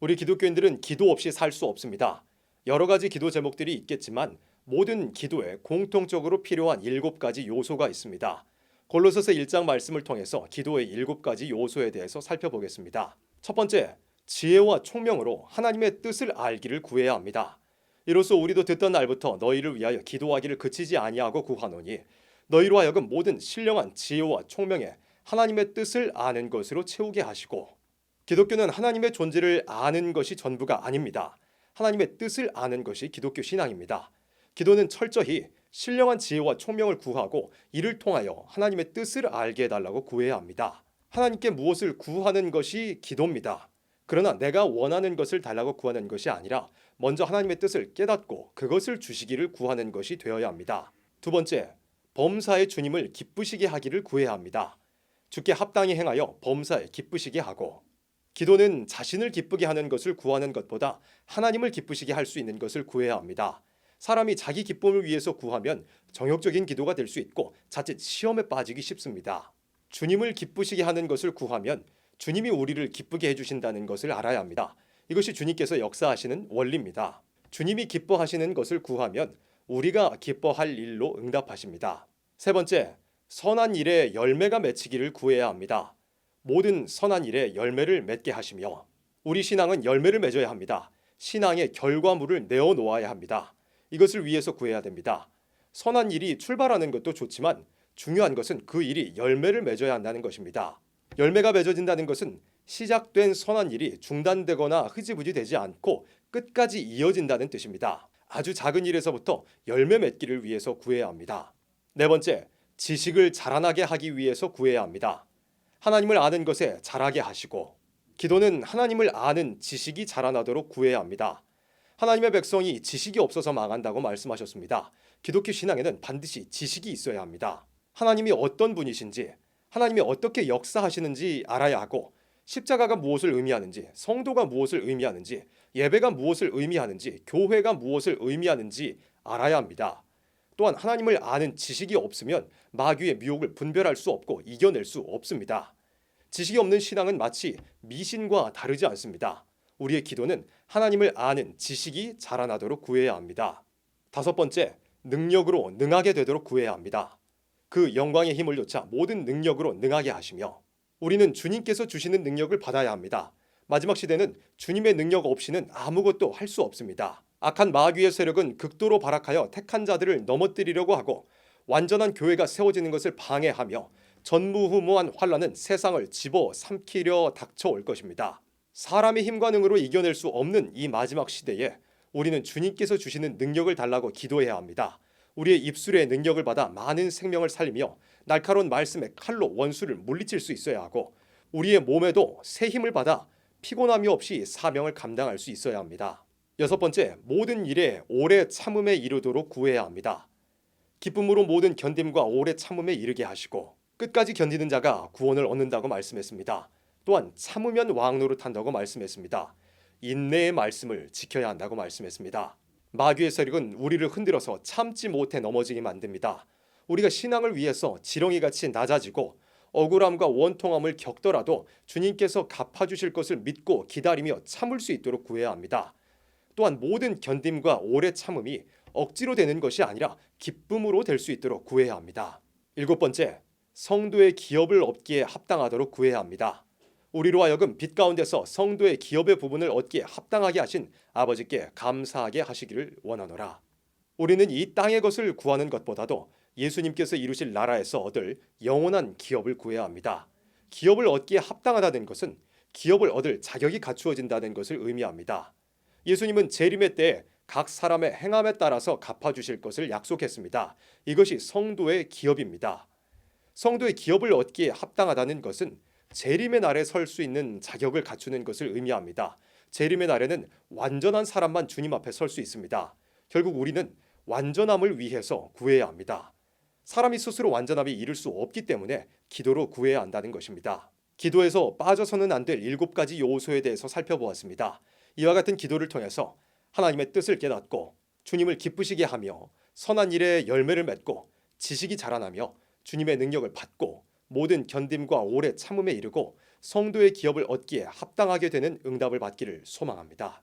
우리 기독교인들은 기도 없이 살 수 없습니다. 여러 가지 기도 제목들이 있겠지만 모든 기도에 공통적으로 필요한 일곱 가지 요소가 있습니다. 골로새서 1장 말씀을 통해서 기도의 일곱 가지 요소에 대해서 살펴보겠습니다. 첫 번째, 지혜와 총명으로 하나님의 뜻을 알기를 구해야 합니다. 이로써 우리도 듣던 날부터 너희를 위하여 기도하기를 그치지 아니하고 구하노니 너희로 하여금 모든 신령한 지혜와 총명에 하나님의 뜻을 아는 것으로 채우게 하시고 기독교는 하나님의 존재를 아는 것이 전부가 아닙니다. 하나님의 뜻을 아는 것이 기독교 신앙입니다. 기도는 철저히 신령한 지혜와 총명을 구하고 이를 통하여 하나님의 뜻을 알게 해달라고 구해야 합니다. 하나님께 무엇을 구하는 것이 기도입니다. 그러나 내가 원하는 것을 달라고 구하는 것이 아니라 먼저 하나님의 뜻을 깨닫고 그것을 주시기를 구하는 것이 되어야 합니다. 두 번째, 범사의 주님을 기쁘시게 하기를 구해야 합니다. 주께 합당히 행하여 범사에 기쁘시게 하고 기도는 자신을 기쁘게 하는 것을 구하는 것보다 하나님을 기쁘시게 할 수 있는 것을 구해야 합니다. 사람이 자기 기쁨을 위해서 구하면 정욕적인 기도가 될 수 있고 자칫 시험에 빠지기 쉽습니다. 주님을 기쁘시게 하는 것을 구하면 주님이 우리를 기쁘게 해주신다는 것을 알아야 합니다. 이것이 주님께서 역사하시는 원리입니다. 주님이 기뻐하시는 것을 구하면 우리가 기뻐할 일로 응답하십니다. 세 번째, 선한 일에 열매가 맺히기를 구해야 합니다. 모든 선한 일에 열매를 맺게 하시며 우리 신앙은 열매를 맺어야 합니다. 신앙의 결과물을 내어 놓아야 합니다. 이것을 위해서 구해야 됩니다. 선한 일이 출발하는 것도 좋지만 중요한 것은 그 일이 열매를 맺어야 한다는 것입니다. 열매가 맺어진다는 것은 시작된 선한 일이 중단되거나 흐지부지 되지 않고 끝까지 이어진다는 뜻입니다. 아주 작은 일에서부터 열매 맺기를 위해서 구해야 합니다. 네 번째, 지식을 자라나게 하기 위해서 구해야 합니다. 하나님을 아는 것에 자라게 하시고 기도는 하나님을 아는 지식이 자라나도록 구해야 합니다. 하나님의 백성이 지식이 없어서 망한다고 말씀하셨습니다. 기독교 신앙에는 반드시 지식이 있어야 합니다. 하나님이 어떤 분이신지, 하나님이 어떻게 역사하시는지 알아야 하고 십자가가 무엇을 의미하는지, 성도가 무엇을 의미하는지, 예배가 무엇을 의미하는지, 교회가 무엇을 의미하는지 알아야 합니다. 또한 하나님을 아는 지식이 없으면 마귀의 미혹을 분별할 수 없고 이겨낼 수 없습니다. 지식이 없는 신앙은 마치 미신과 다르지 않습니다. 우리의 기도는 하나님을 아는 지식이 자라나도록 구해야 합니다. 다섯 번째, 능력으로 능하게 되도록 구해야 합니다. 그 영광의 힘을 쫓아 모든 능력으로 능하게 하시며 우리는 주님께서 주시는 능력을 받아야 합니다. 마지막 시대는 주님의 능력 없이는 아무것도 할 수 없습니다. 악한 마귀의 세력은 극도로 발악하여 택한 자들을 넘어뜨리려고 하고 완전한 교회가 세워지는 것을 방해하며 전무후무한 환란은 세상을 집어 삼키려 닥쳐올 것입니다. 사람의 힘과 능으로 이겨낼 수 없는 이 마지막 시대에 우리는 주님께서 주시는 능력을 달라고 기도해야 합니다. 우리의 입술의 능력을 받아 많은 생명을 살리며 날카로운 말씀의 칼로 원수를 물리칠 수 있어야 하고 우리의 몸에도 새 힘을 받아 피곤함이 없이 사명을 감당할 수 있어야 합니다. 여섯 번째, 모든 일에 오래 참음에 이르도록 구해야 합니다. 기쁨으로 모든 견딤과 오래 참음에 이르게 하시고 끝까지 견디는 자가 구원을 얻는다고 말씀했습니다. 또한 참으면 왕노릇 한다고 말씀했습니다. 인내의 말씀을 지켜야 한다고 말씀했습니다. 마귀의 세력은 우리를 흔들어서 참지 못해 넘어지게 만듭니다. 우리가 신앙을 위해서 지렁이같이 낮아지고 억울함과 원통함을 겪더라도 주님께서 갚아주실 것을 믿고 기다리며 참을 수 있도록 구해야 합니다. 또한 모든 견딤과 오래 참음이 억지로 되는 것이 아니라 기쁨으로 될 수 있도록 구해야 합니다. 일곱 번째, 성도의 기업을 얻기에 합당하도록 구해야 합니다. 우리로 하여금 빛 가운데서 성도의 기업의 부분을 얻기에 합당하게 하신 아버지께 감사하게 하시기를 원하노라. 우리는 이 땅의 것을 구하는 것보다도 예수님께서 이루실 나라에서 얻을 영원한 기업을 구해야 합니다. 기업을 얻기에 합당하다는 것은 기업을 얻을 자격이 갖추어진다는 것을 의미합니다. 예수님은 재림의 때에 각 사람의 행함에 따라서 갚아주실 것을 약속했습니다. 이것이 성도의 기업입니다. 성도의 기업을 얻기에 합당하다는 것은 재림의 날에 설 수 있는 자격을 갖추는 것을 의미합니다. 재림의 날에는 완전한 사람만 주님 앞에 설 수 있습니다. 결국 우리는 완전함을 위해서 구해야 합니다. 사람이 스스로 완전함이 이룰 수 없기 때문에 기도로 구해야 한다는 것입니다. 기도에서 빠져서는 안 될 일곱 가지 요소에 대해서 살펴보았습니다. 이와 같은 기도를 통해서 하나님의 뜻을 깨닫고 주님을 기쁘시게 하며 선한 일에 열매를 맺고 지식이 자라나며 주님의 능력을 받고 모든 견딤과 오래 참음에 이르고 성도의 기업을 얻기에 합당하게 되는 응답을 받기를 소망합니다.